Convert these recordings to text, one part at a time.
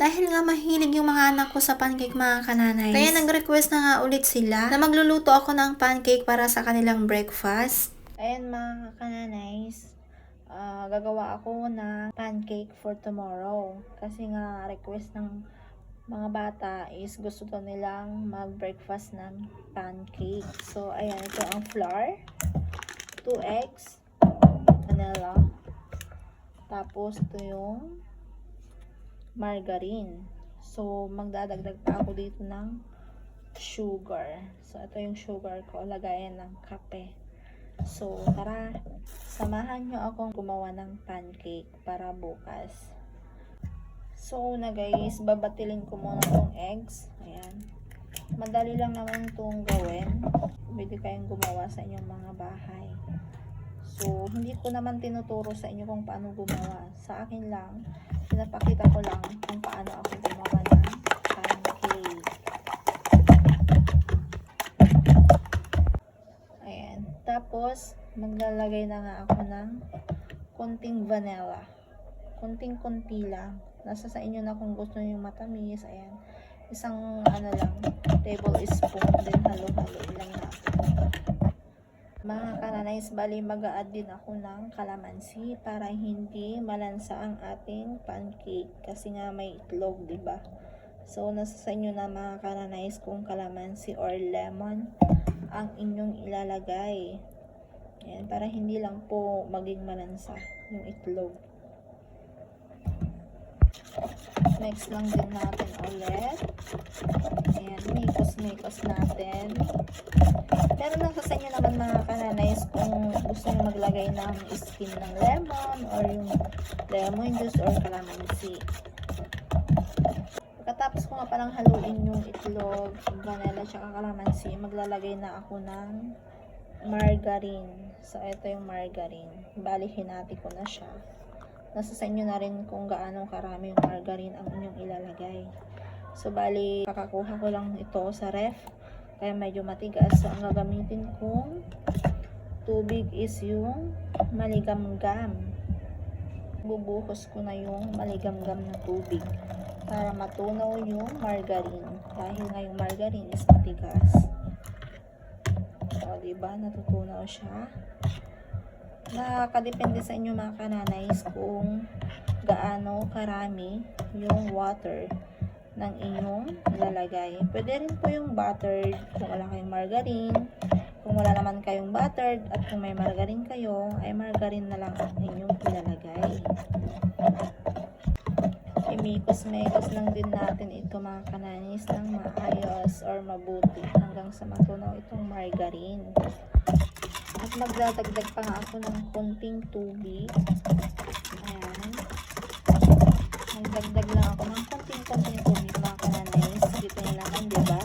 Dahil nga mahilig yung mga anak ko sa pancake mga kananays. Kaya nag-request na nga ulit sila na magluluto ako ng pancake para sa kanilang breakfast. Ayan mga kananays, ah, gagawa ako ng pancake for tomorrow. Kasi nga request ng mga bata is gusto to nilang mag-breakfast ng pancake. So, ayan, ito ang flour, 2 eggs, vanilla, tapos ito yung margarine. So, magdadagdag pa ako dito ng sugar. So, ito yung sugar ko. Lagayan ng kape. So, tara, samahan nyo akong gumawa ng pancake para bukas. So, una guys, babatilin ko muna itong eggs. Ayan. Madali lang naman itong gawin. Pwede kayong gumawa sa inyong mga bahay. So, hindi ko naman tinuturo sa inyo kung paano gumawa. Sa akin lang, pinapakita ko lang kung paano ako gumawa ng pancake. Ayan. Tapos, maglalagay na nga ako ng konting vanilla. Konting-konti lang. Nasa sa inyo na kung gusto yung matamis. Ayan. Isang ano lang, tablespoon. Then halo-halo. Mga kananays, bali mag-a-add din ako ng kalamansi para hindi malansa ang ating pancake kasi nga may itlog, 'di ba? So nasa sa inyo na mga kananays kung kalamansi or lemon ang inyong ilalagay. Ayan, para hindi lang po maging malansa yung itlog. Next lang din natin ulit. Ayan, mikos-mikos natin. Pero nasa sa inyo naman mga kananays kung gusto nyo maglagay ng skin ng lemon or yung lemon juice or calamansi. Pagkatapos ko nga palang haluin yung itlog, vanilla, tsaka calamansi, maglalagay na ako ng margarine. So, ito yung margarine. Bali, hinati ko na siya. Nasa sa inyo na rin kung gaano karami yung margarine ang inyong ilalagay. So, bali, kakakuha ko lang ito sa ref. Kaya medyo matigas. So, ang gagamitin kong tubig is yung maligamgam. Bubuhos ko na yung maligamgam na tubig para matunaw yung margarine. Dahil nga yung margarine is matigas. O, diba? Natutunaw siya. Nakakadepende sa inyo mga kananays kung gaano karami yung water ng inyong ilalagay. Pwede rin po yung buttered kung wala kayong margarine. Kung wala naman kayong buttered at kung may margarine kayo, ay margarine na lang ang inyong ilalagay. Imikos-mekos lang din natin ito mga kananis ng maayos or mabuti hanggang sa matunaw itong margarine. At magdadagdag pa nga ako ng konting tubig. Ayan. Magdagdag lang ako ng konting-konting tubig mga kananays. Dito nyo naman, di ba?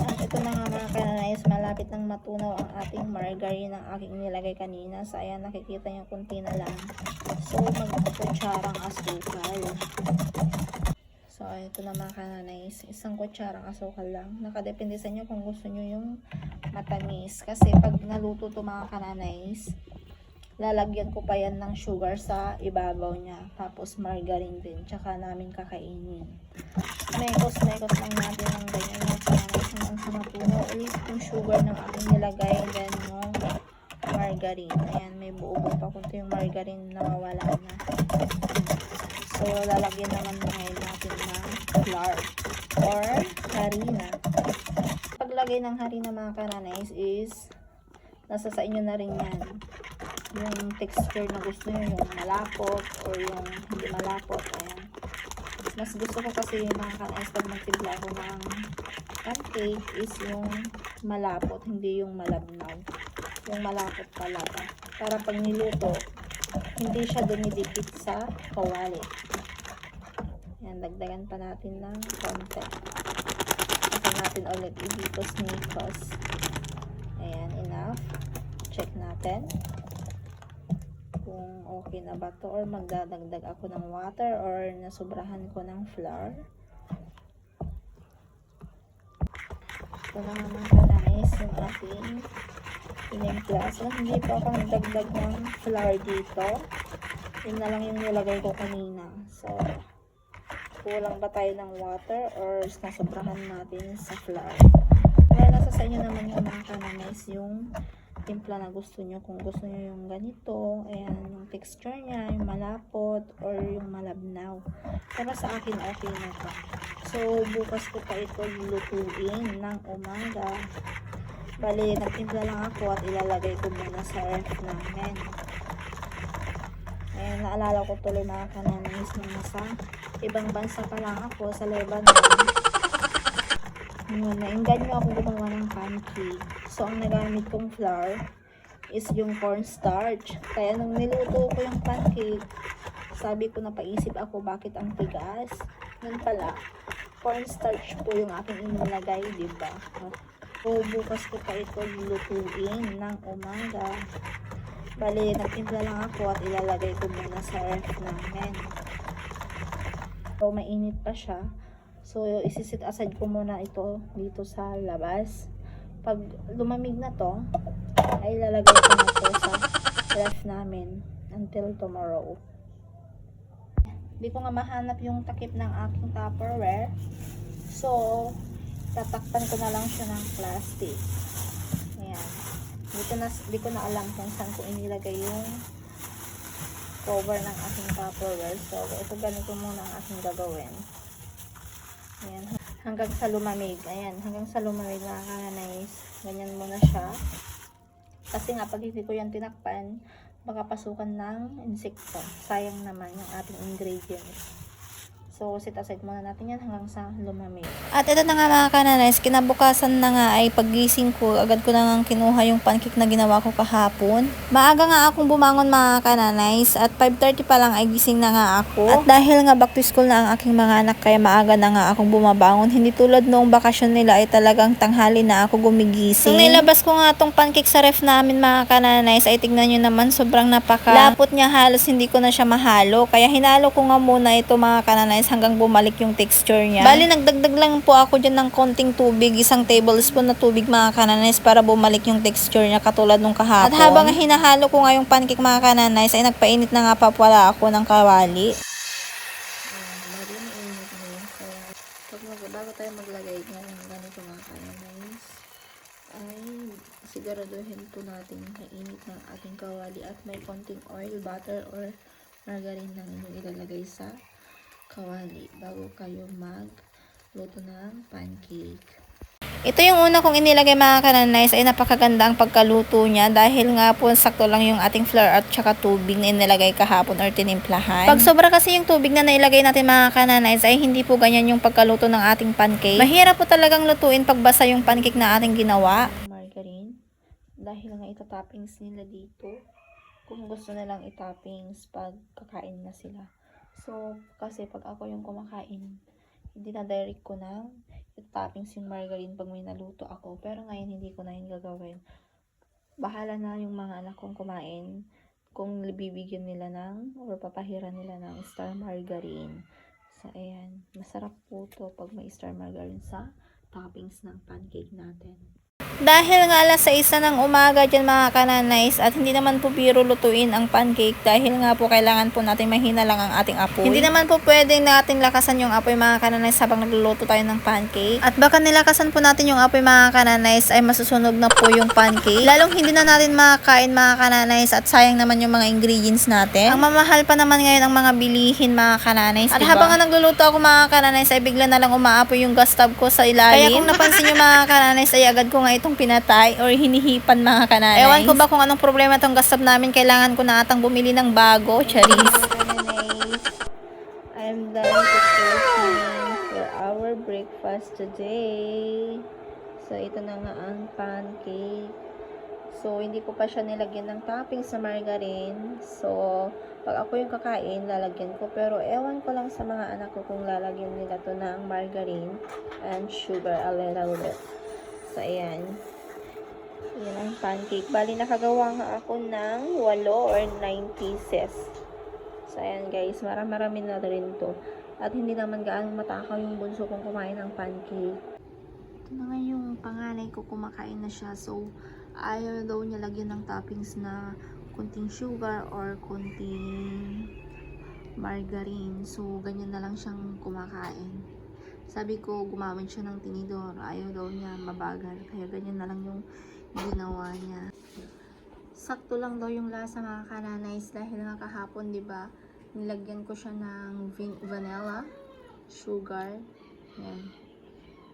At ito na nga mga kananays, malapit nang matunaw ang ating margarine ng aking nilagay kanina. So, ayan, nakikita nyo konti na lang. So, magkutsarang asukal. So, ito na mga kananays. Isang kutsarang asukal lang. Nakadepende sa inyo kung gusto nyo yung matamis. Kasi pag naluto to mga kananays, lalagyan ko pa yan ng sugar sa ibabaw niya. Tapos margarine din. Tsaka namin kakainin. Mekos-mekos lang natin ng ganyan yung kananays hanggang sa matunaw ulit yung sugar ng aking nilagay. Then yung margarine. Ayan, may buo-buo pa kunti yung margarine na mawala na. So, lalagyan naman ng flour or harina. Paglagay ng harina mga kananays is nasa sa inyo na rin yan. Yung texture na gusto nyo, yung malapot or yung hindi malapot. Ayan. Mas gusto ko kasi mga kananays pag magtimpla ako ng pancake is yung malapot, hindi yung malabnaw. Yung malapot talaga. Para pag niluto, hindi siya dumidikit sa kawali. Dagdagan pa natin ng konti. Ito natin ulit ibitos-nikos. Ayan, enough. Check natin kung okay na ba to or magdadagdag ako ng water or nasubrahan ko ng flour. Ito na naman ka guys, yung ating tinimpla. So, hindi pa ako nagdagdag ng flour dito. Yun na lang yung nilagay ko kanina. So, kulang ba tayo ng water or nasobrahan natin sa flour. Kaya nasa sa inyo naman yung mga kananis, yung timpla na gusto nyo. Kung gusto nyo yung ganito, ayan, yung texture niya, yung malapot, or yung malabnaw. Pero sa akin, okay na to. So, bukas ko pa ito lutuin ng umaga. Bali, nagtimpla lang ako at ilalagay ko muna sa ref namin. Ayan, naalala ko tuloy mga kananis nung nasa ibang bansa pa lang ako sa Lebanon. Yun, nainggan nyo ako gumawa ng pancake. So, ang nagamit kong flour is yung cornstarch. Kaya nung niluto ko yung pancake, sabi ko napaisip ako bakit ang tigas. Yun pala, cornstarch po yung aking inilagay, di ba? So, bukas ko pa ito lutuin ng umaga. Bali, nagtimpla lang ako at ilalagay ko muna sa ref namin. So, mainit pa siya. So, isisit aside ko muna ito dito sa labas. Pag lumamig na to, ay lalagay ko na to sa ref namin until tomorrow. Hindi ko nga mahanap yung takip ng aking Tupperware. So, tatakpan ko na lang siya ng plastic. Ayan. Hindi ko na, hindi ko na alam kung saan ko inilagay yung cover ng aking Tupperware. So, ito ganito muna ang aking gagawin. Ayan. Hanggang sa lumamig. Ayan. Hanggang sa lumamig na nice. Ganyan muna siya. Kasi nga, pag hindi ko yan tinakpan, baka pasukan ng insekto. Sayang naman yung ating ingredients. So, sit aside muna natin yan hanggang sa lumamig. At ito na nga mga kananis, kinabukasan na nga ay paggising ko, agad ko na nga kinuha yung pancake na ginawa ko kahapon. Maaga nga akong bumangon mga kananis at 5.30 pa lang ay gising na nga ako. At dahil nga back to school na ang aking mga anak kaya maaga na nga akong bumabangon. Hindi tulad noong bakasyon nila ay talagang tanghali na ako gumigising. Nung nilabas ko nga tong pancake sa ref namin mga kananis ay tignan nyo naman sobrang napaka lapot niya halos hindi ko na siya mahalo. Kaya hinalo ko nga muna ito mga kananis hanggang bumalik yung texture niya. Bali, nagdagdag lang po ako dyan ng konting tubig, isang tablespoon na tubig mga kananis para bumalik yung texture niya katulad nung kahapon. At habang hinahalo ko nga yung pancake mga kananis ay nagpainit na nga pa pala ako ng kawali. Na init na bago tayo maglagay ng ganito mga kananis, ay siguraduhin po natin mainit ng ating kawali at may konting oil, butter, or margarine lang inyong ilalagay sa kawali bago kayo magluto ng pancake. Ito yung una kong inilagay mga kananays ay napakaganda ang pagkaluto niya dahil nga po sakto lang yung ating flour at saka tubig na inilagay kahapon or tinimplahan. Pag sobra kasi yung tubig na nailagay natin mga kananays ay hindi po ganyan yung pagkaluto ng ating pancake. Mahirap po talagang lutuin pag basa yung pancake na ating ginawa. margarine dahil nga itatoppings nila dito kung gusto nilang itoppings pag kakain na sila so kasi pag ako yung kumakain hindi na direct ko na itoppings yung margarine pag may naluto ako. Pero ngayon hindi ko na yun gagawin. Bahala na yung mga anak kong kumain kung bibigyan nila ng or papahiran nila ng star margarine. So ayan. Masarap po to pag may star margarine sa toppings ng pancake natin Dahil nga alas 6 na ng umaga dyan mga kananays at hindi naman po biro lutuin ang pancake dahil nga po kailangan po natin mahina lang ang ating apoy. Hindi naman po pwedeng natin lakasan yung apoy mga kananays habang nagluluto tayo ng pancake. At baka nilakasan po natin yung apoy mga kananays ay masusunog na po yung pancake. Lalong hindi na natin makakain mga kananays at sayang naman yung mga ingredients natin. Ang mamahal pa naman ngayon ang mga bilihin mga kananays. At Diba? habang nga nagluluto ako mga kananays ay bigla na lang umaapoy yung gas stove ko sa ilalim. Kaya kung napansin nyo mga kananays ay agad ko nga itong pinatay or hinihipan mga kananays. Ewan ko ba kung anong problema tong gas stove namin. Kailangan ko na atang bumili ng bago. Charis. I'm done cooking for our breakfast today. So, ito na nga ang pancake. So, hindi ko pa siya nilagyan ng toppings sa margarine. So, pag ako yung kakain, lalagyan ko. Pero, ewan ko lang sa mga anak ko kung lalagyan nila to ng margarine and sugar a little bit. So, ayan. Yan ang pancake. Bali, nakagawa nga ako ng 8 or 9 pieces. So, ayan guys, marami-rami na rin to. At hindi naman gaano matakaw yung bunso kong kumain ng pancake. Ito na nga yung panganay ko kumakain na siya. So, ayaw daw niya lagyan ng toppings na kunting sugar or kunting margarine. So, ganyan na lang siyang kumakain. Sabi ko, gumamit siya ng tinidor. Ayaw daw niya, mabagal. Kaya ganyan na lang yung ginawa niya. Sakto lang daw yung lasa mga kananays dahil nga kahapon, di ba, nilagyan ko siya ng vin- vanilla, sugar, yan.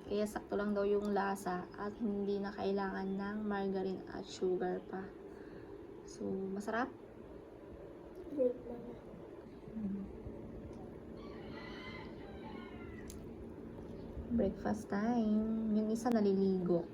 Kaya sakto lang daw yung lasa at hindi na kailangan ng margarine at sugar pa. So, masarap? Breakfast time. Yung isa naliligo.